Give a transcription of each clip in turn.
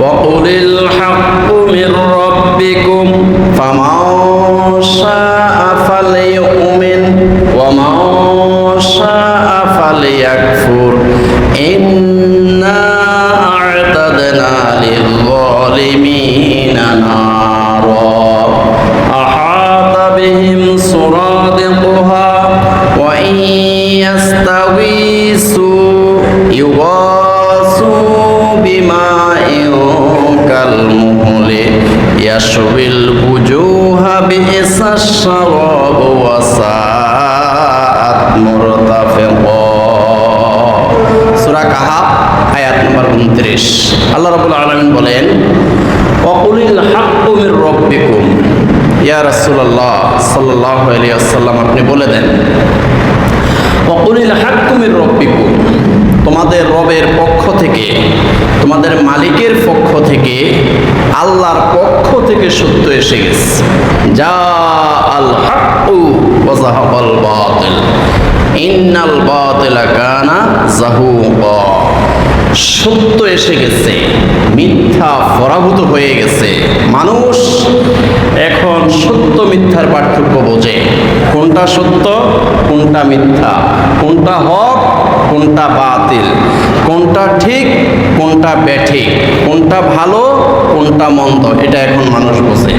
وقل الحق من ربكم فمن شاء فليؤمن ومن شاء فليكفر الشراب وساءت مرتفقا সূরা কাহাব আয়াত নম্বর 29 আল্লাহ রাব্বুল আলামিন বলেন ওয়াকুলিল হাক্কু মির রাব্বিকুম ইয়া রাসূলুল্লাহ সাল্লাল্লাহু আলাইহি ওয়াসাল্লাম আপনি বলে দেন ওয়াকুলিল হাক্কু মির রাব্বিকুম। তোমাদের রবের পক্ষ থেকে, তোমাদের মালিকের পক্ষ থেকে, আল্লাহর পক্ষ থেকে সত্য এসে গেছে। যা আল হাক্কু ওয়া যাহাবাল বাতিল। ইন্নাল বাতিলা কানা জাহুকা সত্য এসে গেছে, মিথ্যা পরাভূত হয়ে গেছে। মানুষ সত্য মিথ্যার পার্থক্য বোঝে। কোনটা সত্য, কোনটা মিথ্যা? কোনটা হক, কোনটা বাতিল? কোনটা ঠিক, কোনটা ব্যাঠিক কোনটা ভালো, কোনটা মন্দ? এটা এখন মানুষ বোঝে।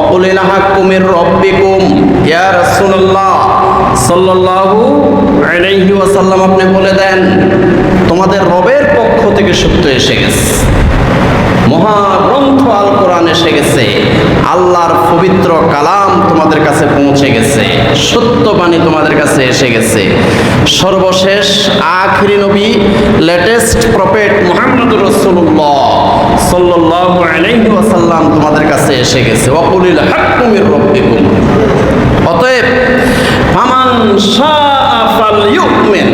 অকুলিল হাক্কুমের রব্বিকুম। ইয়া রাসূলুল্লাহ সাল্লাল্লাহু আলাইহি ওয়াসাল্লাম আপনি বলে দেন, তোমাদের রবের পক্ষ থেকে সত্য এসে গেছে মহাগ্রন্থ আল কোরআন এসে গেছে আল্লাহর পবিত্র কালাম তোমাদের কাছে পৌঁছে গেছে। সত্যবাণী তোমাদের কাছে এসে গেছে। সর্বশেষ আখরি নবী লেটেস্ট প্রফেট মুহাম্মদুর রাসূলুল্লাহ সাল্লাল্লাহু আলাইহি ওয়াসাল্লাম তোমাদের কাছে এসে গেছে। ওয়াকুলিল হাক্কু মির রাব্বিকুম। অতএব, ফামান শাআ ফালইউমিন,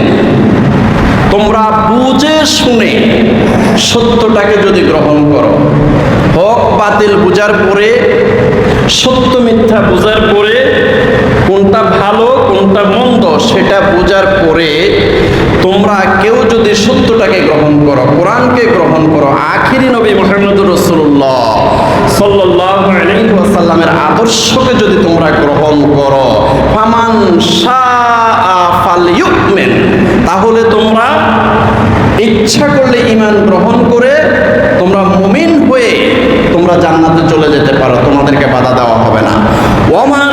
তোমরা বুঝে শুনে সত্যটাকে যদি গ্রহণ করো, হক বাতিল বুঝার পরে, সত্য মিথ্যা বোঝার পরে, কোনটা ভালো, কোনটা মন্দ সেটা বোঝার পরে তোমরা কেউ যদি সত্যটাকে গ্রহণ করো, কোরআনকে গ্রহণ করো, আখিরি নবী মোহাম্মদুর রসুল্লাহ আলাইহি আদর্শকে যদি তোমরা গ্রহণ করো, ফামান তাহলে তোমরা ইচ্ছা করলে ইমান গ্রহণ তোমরা জান্নাতে চলে যেতে পারো, তোমাদেরকে বাধা দেওয়া হবে না। ওমান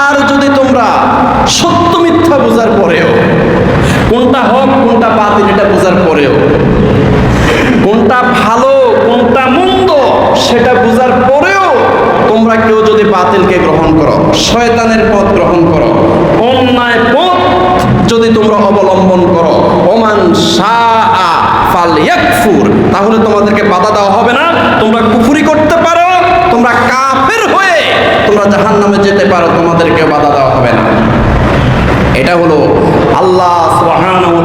আর যদি তোমরা সত্য মিথ্যা বোঝার পরেও, কোনটা হক, কোনটা বাতিল, এটা বোঝার পরেও, কোনটা ভালো, কোনটা মন্দ, সেটা বোঝার পরেও তোমরা কেউ যদি বাতিলকে গ্রহণ করো, শয়তানের পথ গ্রহণ করো, অন্যায় পথ যদি তোমরা অবলম্বন করো, ওমান তাহলে তোমাদেরকে বাধা দেওয়া হবে না। তোমরা কুফুরি করতে পারো, তোমরা কাফের হয়ে তোমরা জাহান্নামে যেতে পারো, তোমাদেরকে বাধা দেওয়া হবে না। এটা হলো আল্লাহ সুবহানাহু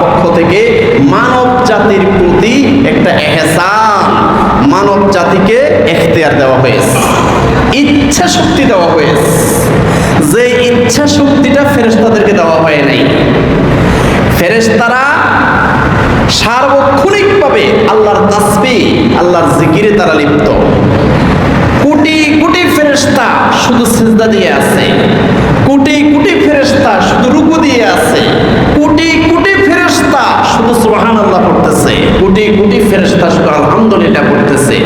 পক্ষ থেকে মানব জাতির প্রতি একটা এহসান। মানব জাতিকে এখতিয়ার দেওয়া হয়েছে। ইচ্ছা শক্তি দেওয়া হয়েছে। যে ইচ্ছা শক্তিটা ফেরেশতাদেরকে দেওয়া হয় নাই। ফেরেশতারা সার্বক্ষণিকভাবে আল্লাহর তাসবি, আল্লাহর জিকিরে তারা লিপ্ত। কোটি কোটি ফেরেশতা শুধু সিজদা দিয়ে আছে। কোটি কোটি ফেরেশতা শুধু রুকু দিয়ে আছে। কোটি কোটি ফেরেশতা শুধু সুবহানাল্লাহ পড়তেছে। কোটি কোটি ফেরেশতা শুধু আলহামদুলিল্লাহ পড়তেছে।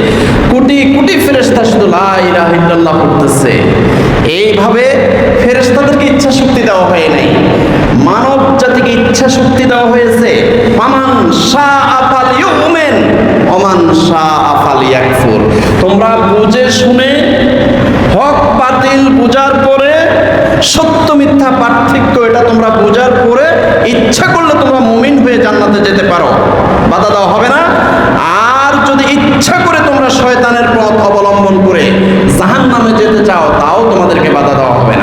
কোটি কোটি ফেরেশতা শুধু লা ইলাহা ইল্লাল্লাহ পড়তেছে। এইভাবে ফেরেশতাদেরকে ইচ্ছা শক্তি দেওয়া হয় নাই। মানব জাতিকে ইচ্ছা শক্তি দেওয়া হয়েছে। তোমরা বুঝে শুনে হক বাতিল বুঝার পরে, সত্য মিথ্যা পার্থক্য এটা তোমরা বুঝার পরে, ইচ্ছা করলে তোমরা মুমিন হয়ে জান্নাতে যেতে পারো। বাধা দেওয়া হবে না। আর যদি ইচ্ছা করে তোমরা শয়তানের পথ অবলম্বন করে জাহান নামে যেতে চাও, তাও তোমাদেরকে বাধা দেওয়া হবে না।